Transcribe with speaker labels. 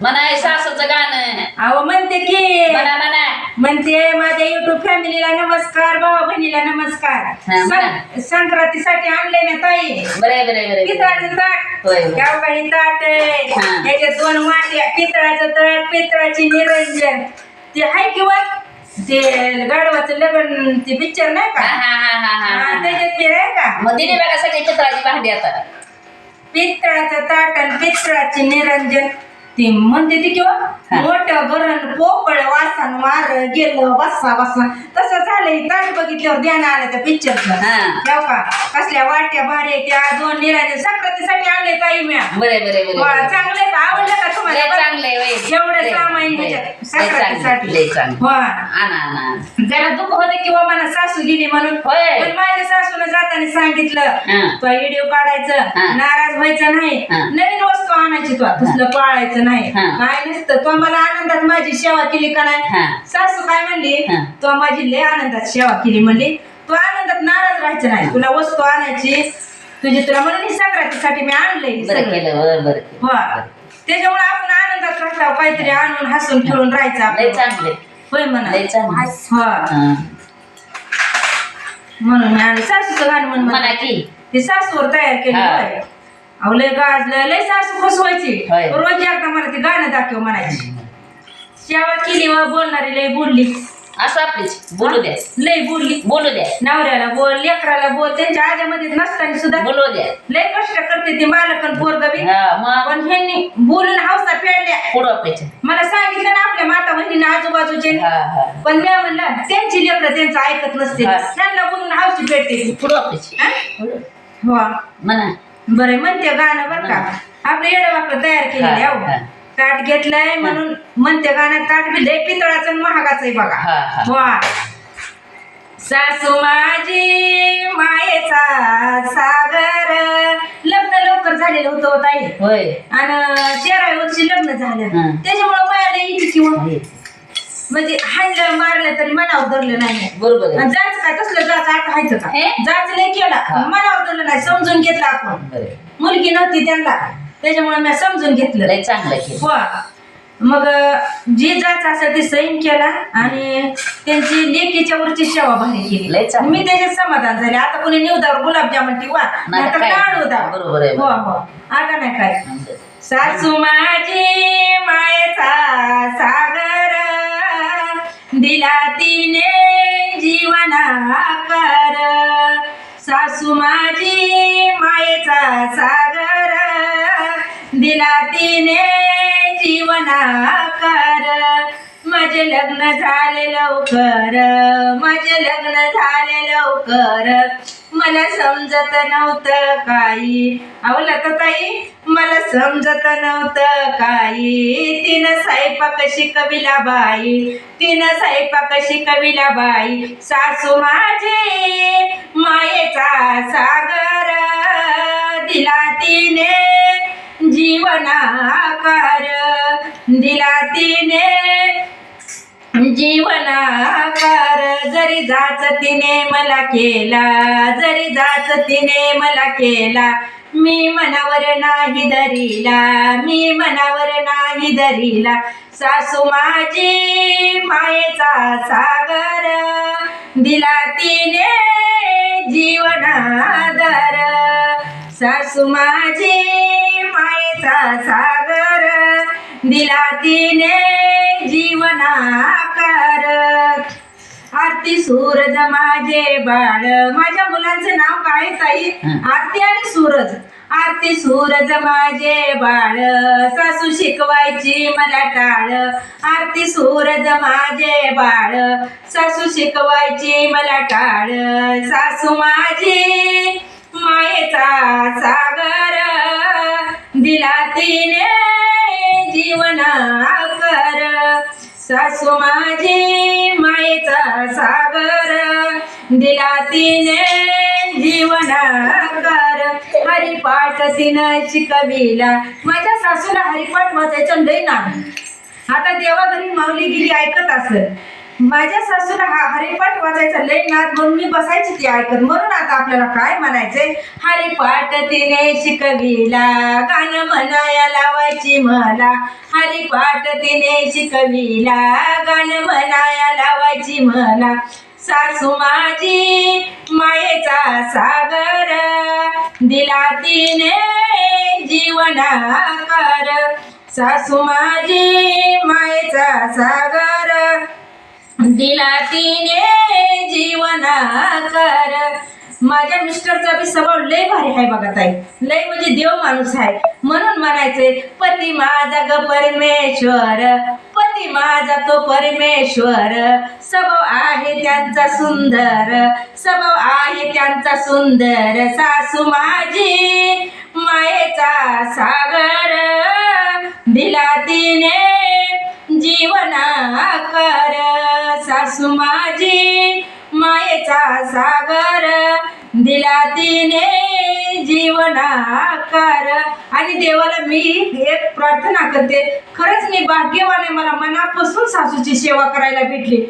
Speaker 1: म्हणा हे सासूचं गाणं.
Speaker 2: अहो म्हणते की
Speaker 1: म्हणा म्हणा.
Speaker 2: म्हणते माझ्या युट्यूब फॅमिलीला नमस्कार भावा बहिणीला नमस्कार.
Speaker 1: हा,
Speaker 2: सं- संक्रांतीसाठी आणले ना ताई.
Speaker 1: बरे बरे बरे
Speaker 2: पितळाचं ताट.
Speaker 1: होय, होय.
Speaker 2: गाव काही ताट आहे.
Speaker 1: हा.
Speaker 2: त्याच्यात दोन वाट्या पितळाचं ताट पितळाची निरंजन. ते आहे किंवा ते गाडवाचं लग्न ते पिक्चर नाही
Speaker 1: हा
Speaker 2: का
Speaker 1: हा हा हा
Speaker 2: हा,
Speaker 1: हा.
Speaker 2: त्याच्यात ते आहे का?
Speaker 1: मग दिली बघा सगळी चित्राची भांडी आता.
Speaker 2: पितळाचं ताट आणि पितळाची निरंजन. ती म्हणते ती किंवा. मोठं गरण पोपळ वासन वार गेलं बसा बसा. तसं झालंय. ताट बघितल्यावर ध्यान आलं त्या पिक्चरचं
Speaker 1: हा.
Speaker 2: ठेव का? कसल्या वाट्या भारी त्या. दोन निरंजन संक्रांतीसाठी आणले ताई म्या.
Speaker 1: बरे बरे बरे.
Speaker 2: चांगलं आवडलं का
Speaker 1: लय
Speaker 2: तुम्हाला
Speaker 1: चांगलंय वय.
Speaker 2: एवढं
Speaker 1: आणा आणा
Speaker 2: जरा दुःख होतं किंवा मला सासू गेली म्हणून. पण माझ्या सासून जाताना सांगितलं. तो व्हिडिओ काढायचं. नाराज व्हायचं नाही. नवीन वस्तू आणायची तो तसलं पाळायचं नाही. काय नसतं. तो मला आनंदात माझी सेवा केली का नाही. सासू काय म्हणली. तो माझी लय आनंदात सेवा केली म्हणली. तू आनंदात नाराज राहायचं नाही. तुला वस्तू आणायची तुझी तुला म्हणून ही संक्रांतीसाठी मी आणलंय.
Speaker 1: बरं. केलं बरं बरं.
Speaker 2: त्याच्यामुळे आपण आनंदात राहतो काहीतरी आणून हसून खेळून राहायचं
Speaker 1: लय
Speaker 2: आपलं.
Speaker 1: चांगले
Speaker 2: होय म्हणा
Speaker 1: लय चांगलं.
Speaker 2: हा. म्हणून मी आणलं सासूचं गाणं म्हणून
Speaker 1: म्हणा
Speaker 2: म्हणा
Speaker 1: की
Speaker 2: ते सासूवर तयार केलं
Speaker 1: हा.
Speaker 2: होय. अहो लय गाजलं लय सासू खुश व्हायची
Speaker 1: होय.
Speaker 2: रोज एकदा मला ते गाणं दाखव म्हणायची सेवा केली व बोलणारी लय बोलली
Speaker 1: असं आपलीच बोलू द्या.
Speaker 2: लय बोलली.
Speaker 1: बोलू द्या.
Speaker 2: नवऱ्याला बोल लेकराला बोल त्यांच्या आज्यामध्ये नसताना सुद्धा
Speaker 1: बोलू द्या.
Speaker 2: लय कष्ट करते ते मालकन पोरग बी.
Speaker 1: हा मग?
Speaker 2: पण ह्यांनी बोलून हौसा फेडल्या
Speaker 1: पुढं आपल्याच्या.
Speaker 2: मला सांगितलं ना आपल्या माता बहिणीने आजूबाजूचे.
Speaker 1: हा हा.
Speaker 2: पण मी म्हणलं त्यांची लेकरं त्यांचं ऐकत नसते
Speaker 1: हा.
Speaker 2: त्यांना बोलून हौशी फेडते ती.
Speaker 1: पुढं आपल्याची.
Speaker 2: हा?
Speaker 1: पुढं.
Speaker 2: हो.
Speaker 1: म्हणा.
Speaker 2: बरं म्हणते गाणं बरं का? आपलं येडवाकडं तयार केलेलं आहे
Speaker 1: हा.
Speaker 2: अहो. ताट घेतलंय म्हणून म्हणते गाणं ताट बी लय पितळाचं आणि महागाचं आहे बघा.
Speaker 1: हा, हा.
Speaker 2: वा. सासू माझी मायेचा सागर. लग्न लवकर झालेलं होतं हो ताई.
Speaker 1: होय.
Speaker 2: आणि तेरा वर्षी लग्न झालं.
Speaker 1: हा.
Speaker 2: त्याच्यामुळं मायाला येते किंवा
Speaker 1: होय.
Speaker 2: म्हणजे हाणलं मारलं तरी मनावर धरलं नाही.
Speaker 1: बरोबर आहे.
Speaker 2: आणि जायचं काय तसलं जायचं आता व्हायचं का?
Speaker 1: हे?
Speaker 2: जायचं नाही केला.
Speaker 1: हा.
Speaker 2: मनावर धरलं नाही समजून घेतलं आपण.
Speaker 1: आहे.
Speaker 2: मुलगी नव्हती त्यांना. त्याच्यामुळे मी समजून घेतलं.
Speaker 1: लय चांगलं केलं.
Speaker 2: हो. मग जे जायचं असेल ते सैन केला आणि त्यांची लेकीच्या वरची सेवा भारी केली.
Speaker 1: चांगलं.
Speaker 2: मी त्याच्यात समाधान झाले. आता कोणी निवदावर गुलाबजामुन ठेवा
Speaker 1: नाही
Speaker 2: नाहीतर
Speaker 1: काय.
Speaker 2: लाडू दाव
Speaker 1: बरोबर आहे,
Speaker 2: हो
Speaker 1: बरोबर.
Speaker 2: हो. आता नाही काय. सासू माझी मायेचा सागर दिला तिने जीवनाकार सासू माझी मायेचा सागर. दिला तिने जीवनाकार. माझे लग्न झाले लवकर माझे लग्न झाले लवकर. मला समजत नव्हतं काही. आवला तर ताई मला समजत नव्हतं काही. तिनं स्वयंपाक शिकविला बाई तिनं स्वयंपाक शिकविला बाई. सासू माझी मायेचा सागर. दिला तिने जीवनाकार. दिला तिने जीवनाकार. जरी जाच तिने मला केला जरी जाच तिने मला केला मी मनावर नाही धरीला मी मनावर नाही धरीला. सासू माझी मायेचा सागर. दिला तिने जीवनादर. सासू माझी मायेचा सागर दिला तिने जीवनाकार. आरती सूरज माझे बाळ माझ्या मुलांचं नाव काय ताई. आरती आणि सूरज. आरती सूरज माझे बाळ सासू शिकवायची मला टाळ. आरती सूरज माझे बाळ सासू शिकवायची मला टाळ. सासू माझी मायेचा सागर दिला जीवना कर. सासू माझी मायेचा सागर. दिला तिने जीवनाकार हरिपाठ तिनं शिकविला. माझ्या सासूला हरिपाठ वाचायचं लय ना आता देवा घरी माऊली गेली ऐकत असत माझ्या सासूला हा हरिपाट वाचायचा लय नाद म्हणून मी बसायची ती ऐकत. म्हणून आता आपल्याला काय म्हणायचंय? हरिपाठ तिने शिकविला गाणं म्हणाया लावायची मला. हरिपाठ तिने शिकविला गाणं म्हणाया लावायची मला. सासू माझी मायेचा सागर दिला तिने जीवनाकार. सासू माझी मायेचा सागर दिला तिने जीवनाकार माझ्या मिस्टरचा बी स्वभाव लय भारी आहे बघा ताई. लय म्हणजे देव माणूस आहे. म्हणून म्हणायचे पती माझा ग परमेश्वर पती माझा तो परमेश्वर. स्वभाव आहे त्यांचा सुंदर स्वभाव आहे त्यांचा सुंदर. सासू माझी मायेचा सागर. दिला तिने सासू माझी मायेचा सागर. दिला तिने जीवनाकार. आणि देवाला मी एक प्रार्थना करते. खरंच मी भाग्यवाने मला मनापासून सासूची सेवा करायला भेटली.